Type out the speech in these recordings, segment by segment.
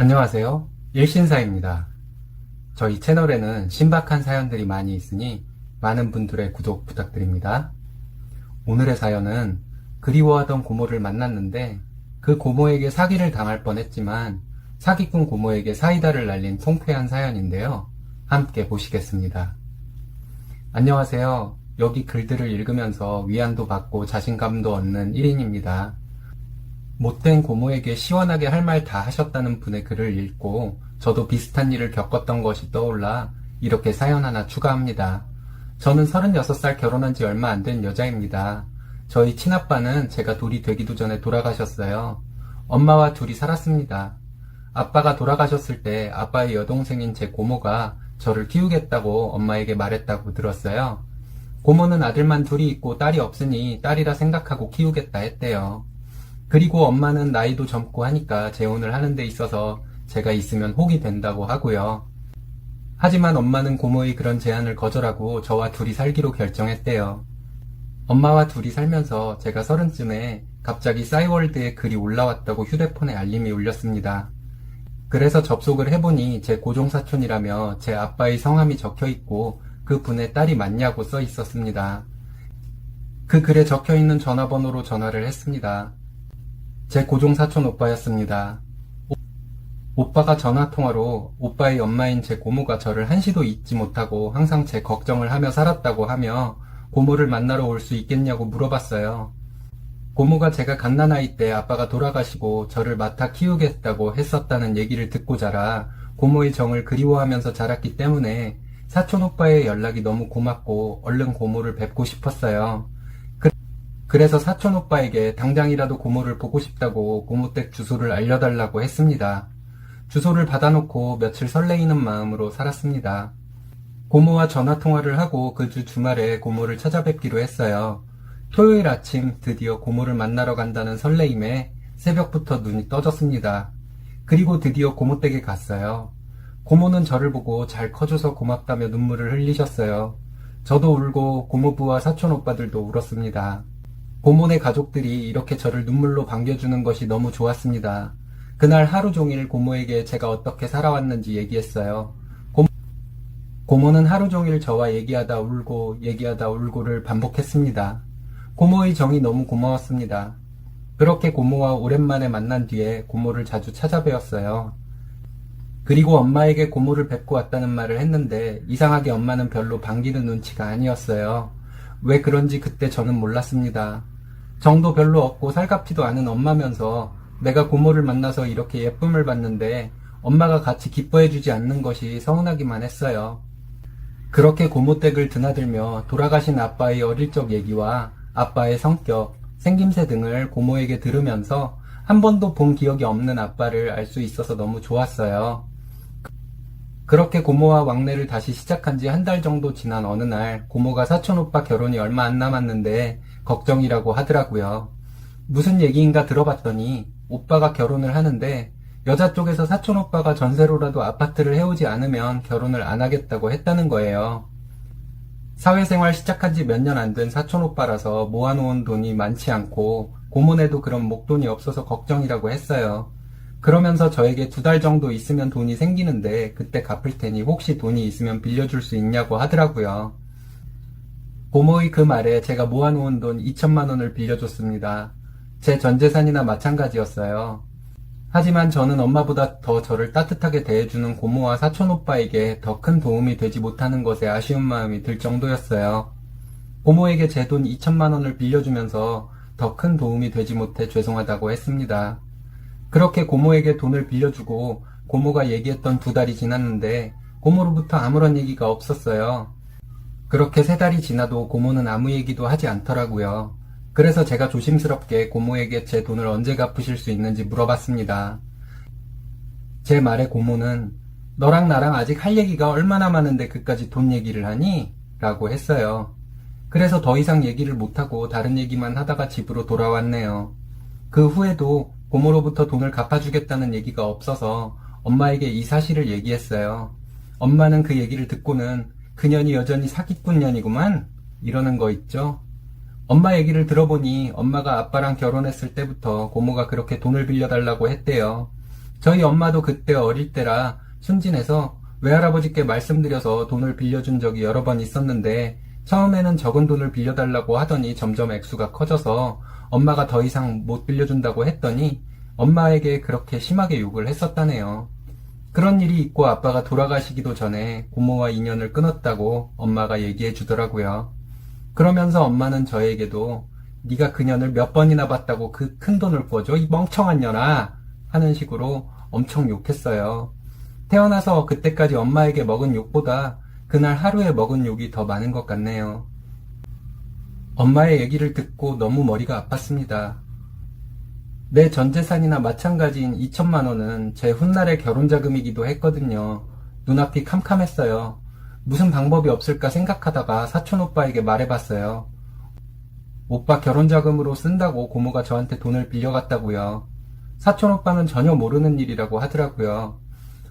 안녕하세요. 일신사입니다. 저희 채널에는 신박한 사연들이 많이 있으니 많은 분들의 구독 부탁드립니다. 오늘의 사연은 그리워하던 고모를 만났는데 그 고모에게 사기를 당할 뻔했지만 사기꾼 고모에게 사이다를 날린 통쾌한 사연인데요. 함께 보시겠습니다. 안녕하세요. 여기 글들을 읽으면서 위안도 받고 자신감도 얻는 1인입니다. 못된 고모에게 시원하게 할 말 다 하셨다는 분의 글을 읽고 저도 비슷한 일을 겪었던 것이 떠올라 이렇게 사연 하나 추가합니다. 저는 36살 결혼한 지 얼마 안 된 여자입니다. 저희 친아빠는 제가 돌이 되기도 전에 돌아가셨어요. 엄마와 둘이 살았습니다. 아빠가 돌아가셨을 때 아빠의 여동생인 제 고모가 저를 키우겠다고 엄마에게 말했다고 들었어요. 고모는 아들만 둘이 있고 딸이 없으니 딸이라 생각하고 키우겠다 했대요. 그리고 엄마는 나이도 젊고 하니까 재혼을 하는 데 있어서 제가 있으면 혹이 된다고 하고요. 하지만 엄마는 고모의 그런 제안을 거절하고 저와 둘이 살기로 결정했대요. 엄마와 둘이 살면서 제가 서른쯤에 갑자기 싸이월드에 글이 올라왔다고 휴대폰에 알림이 울렸습니다. 그래서 접속을 해보니 제 고종사촌이라며 제 아빠의 성함이 적혀 있고 그 분의 딸이 맞냐고 써 있었습니다. 그 글에 적혀 있는 전화번호로 전화를 했습니다. 제 고종 사촌 오빠였습니다. 오- 오빠가 전화통화로 오빠의 엄마인 제 고모가 저를 한시도 잊지 못하고 항상 제 걱정을 하며 살았다고 하며 고모를 만나러 올 수 있겠냐고 물어봤어요. 고모가 제가 갓난아이 때 아빠가 돌아가시고 저를 맡아 키우겠다고 했었다는 얘기를 듣고 자라 고모의 정을 그리워하면서 자랐기 때문에 사촌 오빠의 연락이 너무 고맙고 얼른 고모를 뵙고 싶었어요. 그래서 사촌 오빠에게 당장이라도 고모를 보고 싶다고 고모댁 주소를 알려달라고 했습니다. 주소를 받아놓고 며칠 설레이는 마음으로 살았습니다. 고모와 전화통화를 하고 그 주 주말에 고모를 찾아뵙기로 했어요. 토요일 아침 드디어 고모를 만나러 간다는 설레임에 새벽부터 눈이 떠졌습니다. 그리고 드디어 고모 댁에 갔어요. 고모는 저를 보고 잘 커줘서 고맙다며 눈물을 흘리셨어요. 저도 울고 고모부와 사촌 오빠들도 울었습니다. 고모네 가족들이 이렇게 저를 눈물로 반겨주는 것이 너무 좋았습니다. 그날 하루 종일 고모에게 제가 어떻게 살아왔는지 얘기했어요. 고, 고모 는 하루 종일 저와 얘기하다 울고 얘기하다 울고를 반복했습니다. 고모의 정이 너무 고마웠습니다. 그렇게 고모와 오랜만에 만난 뒤에 고모를 자주 찾아뵈었어요. 그리고 엄마에게 고모를 뵙고 왔다는 말을 했는데 이상하게 엄마는 별로 반기는 눈치가 아니었어요. 왜 그런지 그때 저는 몰랐습니다. 정도 별로 없고 살갑지도 않은 엄마면서 내가 고모를 만나서 이렇게 예쁨을 받는데 엄마가 같이 기뻐해주지 않는 것이 서운하기만 했어요. 그렇게 고모 댁을 드나들며 돌아가신 아빠의 어릴 적 얘기와 아빠의 성격, 생김새 등을 고모에게 들으면서 한 번도 본 기억이 없는 아빠를 알 수 있어서 너무 좋았어요. 그렇게 고모와 왕래를 다시 시작한 지 한 달 정도 지난 어느 날 고모가 사촌 오빠 결혼이 얼마 안 남았는데 걱정이라고 하더라고요. 무슨 얘기인가 들어봤더니 오빠가 결혼을 하는데 여자 쪽에서 사촌 오빠가 전세로라도 아파트를 해오지 않으면 결혼을 안 하겠다고 했다는 거예요. 사회생활 시작한 지 몇 년 안 된 사촌 오빠라서 모아놓은 돈이 많지 않고 고모네도 그런 목돈이 없어서 걱정이라고 했어요. 그러면서 저에게 두 달 정도 있으면 돈이 생기는데 그때 갚을 테니 혹시 돈이 있으면 빌려줄 수 있냐고 하더라고요. 고모의 그 말에 제가 모아놓은 돈 2천만 원을 빌려줬습니다. 제 전 재산이나 마찬가지였어요. 하지만 저는 엄마보다 더 저를 따뜻하게 대해주는 고모와 사촌 오빠에게 더 큰 도움이 되지 못하는 것에 아쉬운 마음이 들 정도였어요. 고모에게 제 돈 2천만 원을 빌려주면서 더 큰 도움이 되지 못해 죄송하다고 했습니다. 그렇게 고모에게 돈을 빌려주고 고모가 얘기했던 두 달이 지났는데 고모로부터 아무런 얘기가 없었어요. 그렇게 세 달이 지나도 고모는 아무 얘기도 하지 않더라고요. 그래서 제가 조심스럽게 고모에게 제 돈을 언제 갚으실 수 있는지 물어봤습니다. 제 말에 고모는 너랑 나랑 아직 할 얘기가 얼마나 많은데 그까지 돈 얘기를 하니? 라고 했어요. 그래서 더 이상 얘기를 못하고 다른 얘기만 하다가 집으로 돌아왔네요. 그 후에도 고모로부터 돈을 갚아주겠다는 얘기가 없어서 엄마에게 이 사실을 얘기했어요. 엄마는 그 얘기를 듣고는 그년이 여전히 사기꾼년이구만? 이러는 거 있죠? 엄마 얘기를 들어보니 엄마가 아빠랑 결혼했을 때부터 고모가 그렇게 돈을 빌려달라고 했대요. 저희 엄마도 그때 어릴 때라 순진해서 외할아버지께 말씀드려서 돈을 빌려준 적이 여러 번 있었는데 처음에는 적은 돈을 빌려달라고 하더니 점점 액수가 커져서 엄마가 더 이상 못 빌려준다고 했더니 엄마에게 그렇게 심하게 욕을 했었다네요. 그런 일이 있고 아빠가 돌아가시기도 전에 고모와 인연을 끊었다고 엄마가 얘기해 주더라고요. 그러면서 엄마는 저에게도 네가 그년을 몇 번이나 봤다고 그 큰 돈을 꿔줘 이 멍청한 년아 하는 식으로 엄청 욕했어요. 태어나서 그때까지 엄마에게 먹은 욕보다 그날 하루에 먹은 욕이 더 많은 것 같네요. 엄마의 얘기를 듣고 너무 머리가 아팠습니다. 내 전 재산이나 마찬가지인 2천만 원은 제 훗날의 결혼 자금이기도 했거든요. 눈앞이 캄캄했어요. 무슨 방법이 없을까 생각하다가 사촌 오빠에게 말해봤어요. 오빠 결혼 자금으로 쓴다고 고모가 저한테 돈을 빌려갔다고요. 사촌 오빠는 전혀 모르는 일이라고 하더라고요.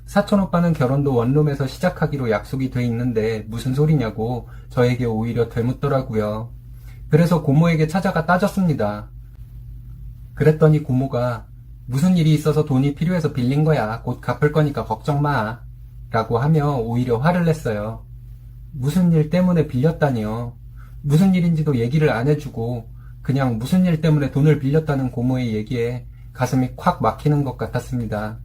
사촌 오빠는 결혼도 원룸에서 시작하기로 약속이 돼 있는데 무슨 소리냐고 저에게 오히려 되묻더라고요. 그래서 고모에게 찾아가 따졌습니다. 그랬더니 고모가 무슨 일이 있어서 돈이 필요해서 빌린 거야. 곧 갚을 거니까 걱정 마. 라고 하며 오히려 화를 냈어요. 무슨 일 때문에 빌렸다니요. 무슨 일인지도 얘기를 안 해주고 그냥 무슨 일 때문에 돈을 빌렸다는 고모의 얘기에 가슴이 콱 막히는 것 같았습니다.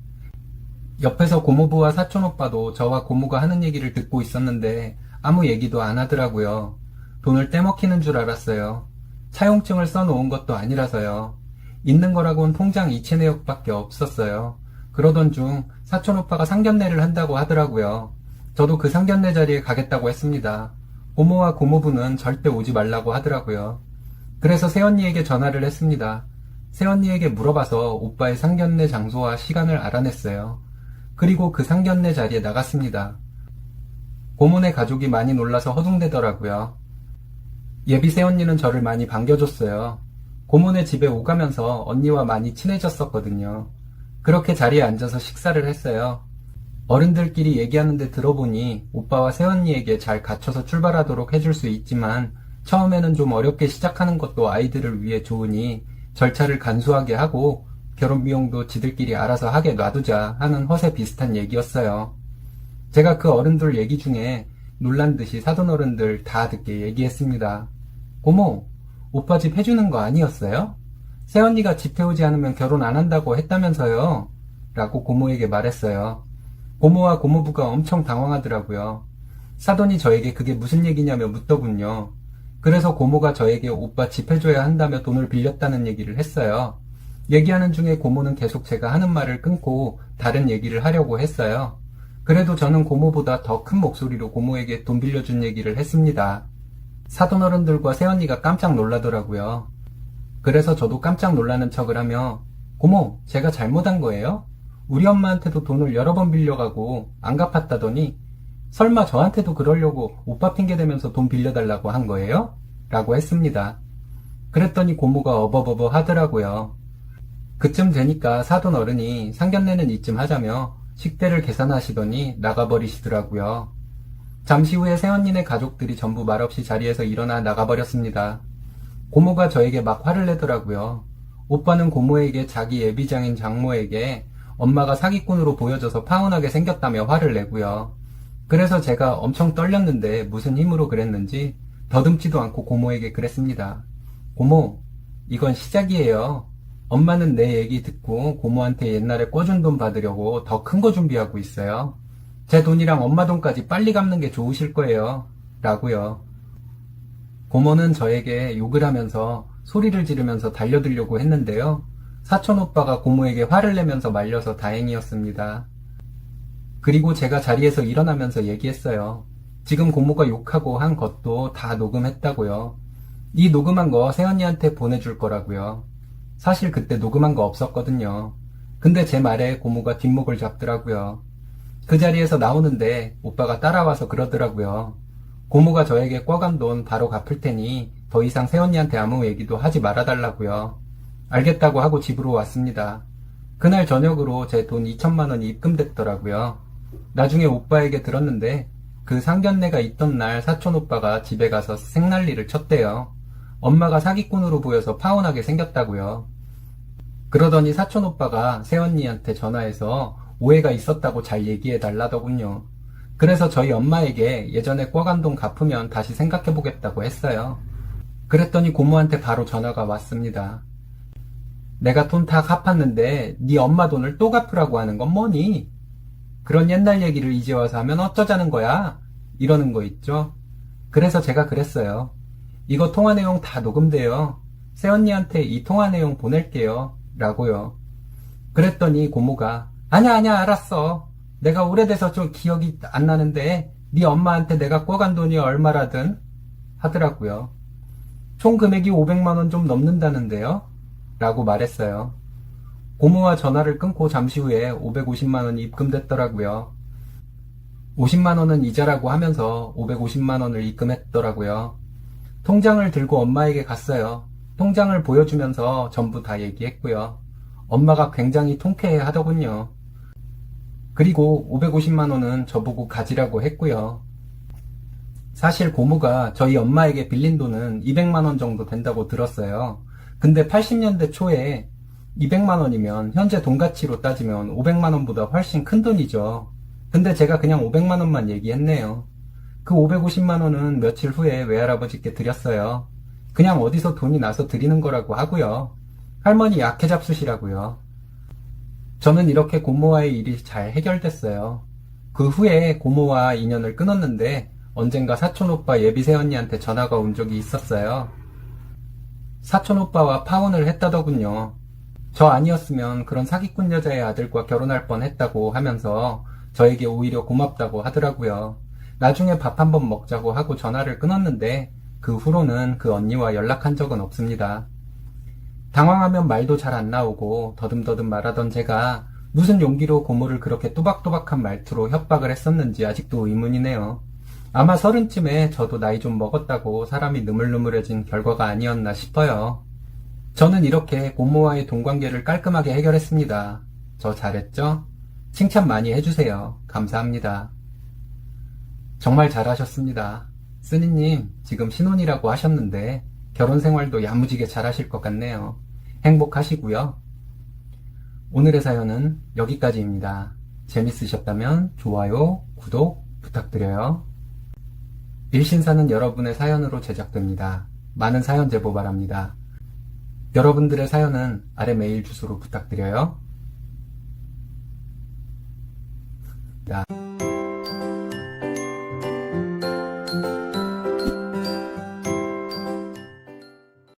옆에서 고모부와 사촌 오빠도 저와 고모가 하는 얘기를 듣고 있었는데 아무 얘기도 안 하더라고요. 돈을 떼먹히는 줄 알았어요. 차용증을 써놓은 것도 아니라서요. 있는 거라곤 통장 이체 내역밖에 없었어요. 그러던 중 사촌 오빠가 상견례를 한다고 하더라고요. 저도 그 상견례 자리에 가겠다고 했습니다. 고모와 고모부는 절대 오지 말라고 하더라고요. 그래서 새언니에게 전화를 했습니다. 새언니에게 물어봐서 오빠의 상견례 장소와 시간을 알아냈어요. 그리고 그 상견례 자리에 나갔습니다. 고모네 가족이 많이 놀라서 허둥대더라고요. 예비 새언니는 저를 많이 반겨줬어요. 고모네 집에 오가면서 언니와 많이 친해졌었거든요. 그렇게 자리에 앉아서 식사를 했어요. 어른들끼리 얘기하는데 들어보니 오빠와 새언니에게 잘 갖춰서 출발하도록 해줄 수 있지만 처음에는 좀 어렵게 시작하는 것도 아이들을 위해 좋으니 절차를 간소하게 하고 결혼 비용도 지들끼리 알아서 하게 놔두자 하는 허세 비슷한 얘기였어요. 제가 그 어른들 얘기 중에 놀란 듯이 사돈 어른들 다 듣게 얘기했습니다. 고모, 오빠 집 해주는 거 아니었어요? 새언니가 집 해오지 않으면 결혼 안 한다고 했다면서요? 라고 고모에게 말했어요. 고모와 고모부가 엄청 당황하더라고요. 사돈이 저에게 그게 무슨 얘기냐며 묻더군요. 그래서 고모가 저에게 오빠 집 해줘야 한다며 돈을 빌렸다는 얘기를 했어요. 얘기하는 중에 고모는 계속 제가 하는 말을 끊고 다른 얘기를 하려고 했어요. 그래도 저는 고모보다 더 큰 목소리로 고모에게 돈 빌려준 얘기를 했습니다. 사돈 어른들과 새언니가 깜짝 놀라더라고요. 그래서 저도 깜짝 놀라는 척을 하며 고모, 제가 잘못한 거예요? 우리 엄마한테도 돈을 여러 번 빌려가고 안 갚았다더니 설마 저한테도 그러려고 오빠 핑계 대면서 돈 빌려달라고 한 거예요? 라고 했습니다. 그랬더니 고모가 어버버버 하더라고요. 그쯤 되니까 사돈 어른이 상견례는 이쯤 하자며 식대를 계산하시더니 나가버리시더라고요. 잠시 후에 새언니네 가족들이 전부 말없이 자리에서 일어나 나가버렸습니다. 고모가 저에게 막 화를 내더라고요. 오빠는 고모에게 자기 예비장인 장모에게 엄마가 사기꾼으로 보여져서 파혼하게 생겼다며 화를 내고요. 그래서 제가 엄청 떨렸는데 무슨 힘으로 그랬는지 더듬지도 않고 고모에게 그랬습니다. 고모, 이건 시작이에요. 엄마는 내 얘기 듣고 고모한테 옛날에 꿔준 돈 받으려고 더 큰 거 준비하고 있어요. 제 돈이랑 엄마 돈까지 빨리 갚는 게 좋으실 거예요. 라고요. 고모는 저에게 욕을 하면서 소리를 지르면서 달려들려고 했는데요. 사촌 오빠가 고모에게 화를 내면서 말려서 다행이었습니다. 그리고 제가 자리에서 일어나면서 얘기했어요. 지금 고모가 욕하고 한 것도 다 녹음했다고요. 이 녹음한 거 세언니한테 보내줄 거라고요. 사실 그때 녹음한 거 없었거든요. 근데 제 말에 고모가 뒷목을 잡더라고요. 그 자리에서 나오는데 오빠가 따라와서 그러더라고요. 고모가 저에게 꿔간 돈 바로 갚을 테니 더 이상 새언니한테 아무 얘기도 하지 말아달라고요. 알겠다고 하고 집으로 왔습니다. 그날 저녁으로 제 돈 2천만 원이 입금됐더라고요. 나중에 오빠에게 들었는데 그 상견례가 있던 날 사촌 오빠가 집에 가서 생난리를 쳤대요. 엄마가 사기꾼으로 보여서 파혼하게 생겼다고요. 그러더니 사촌 오빠가 새언니한테 전화해서 오해가 있었다고 잘 얘기해 달라더군요. 그래서 저희 엄마에게 예전에 꿔간 돈 갚으면 다시 생각해 보겠다고 했어요. 그랬더니 고모한테 바로 전화가 왔습니다. 내가 돈 다 갚았는데 네 엄마 돈을 또 갚으라고 하는 건 뭐니? 그런 옛날 얘기를 이제 와서 하면 어쩌자는 거야? 이러는 거 있죠? 그래서 제가 그랬어요. 이거 통화 내용 다 녹음돼요. 새언니한테 이 통화 내용 보낼게요. 라고요. 그랬더니 고모가 아냐 아냐 알았어. 내가 오래돼서 좀 기억이 안 나는데 네 엄마한테 내가 꿔간 돈이 얼마라든 하더라고요. 총 금액이 500만 원 좀 넘는다는데요. 라고 말했어요. 고모와 전화를 끊고 잠시 후에 550만 원이 입금됐더라고요. 50만 원은 이자라고 하면서 550만 원을 입금했더라고요. 통장을 들고 엄마에게 갔어요. 통장을 보여주면서 전부 다 얘기했고요. 엄마가 굉장히 통쾌해 하더군요. 그리고 550만 원은 저보고 가지라고 했고요. 사실 고모가 저희 엄마에게 빌린 돈은 200만 원 정도 된다고 들었어요. 근데 80년대 초에 200만 원이면 현재 돈 가치로 따지면 500만 원보다 훨씬 큰 돈이죠. 근데 제가 그냥 500만 원만 얘기했네요. 그 550만 원은 며칠 후에 외할아버지께 드렸어요. 그냥 어디서 돈이 나서 드리는 거라고 하고요. 할머니 약해 잡수시라고요. 저는 이렇게 고모와의 일이 잘 해결됐어요. 그 후에 고모와 인연을 끊었는데 언젠가 사촌 오빠 예비 새언니한테 전화가 온 적이 있었어요. 사촌 오빠와 파혼을 했다더군요. 저 아니었으면 그런 사기꾼 여자의 아들과 결혼할 뻔 했다고 하면서 저에게 오히려 고맙다고 하더라고요. 나중에 밥 한번 먹자고 하고 전화를 끊었는데 그 후로는 그 언니와 연락한 적은 없습니다. 당황하면 말도 잘 안 나오고 더듬더듬 말하던 제가 무슨 용기로 고모를 그렇게 또박또박한 말투로 협박을 했었는지 아직도 의문이네요. 아마 서른쯤에 저도 나이 좀 먹었다고 사람이 느물느물해진 결과가 아니었나 싶어요. 저는 이렇게 고모와의 동관계를 깔끔하게 해결했습니다. 저 잘했죠? 칭찬 많이 해주세요. 감사합니다. 정말 잘하셨습니다. 쓰니님, 지금 신혼이라고 하셨는데 결혼 생활도 야무지게 잘 하실 것 같네요. 행복하시고요. 오늘의 사연은 여기까지입니다. 재밌으셨다면 좋아요, 구독 부탁드려요. 일신사는 여러분의 사연으로 제작됩니다. 많은 사연 제보 바랍니다. 여러분들의 사연은 아래 메일 주소로 부탁드려요. 나-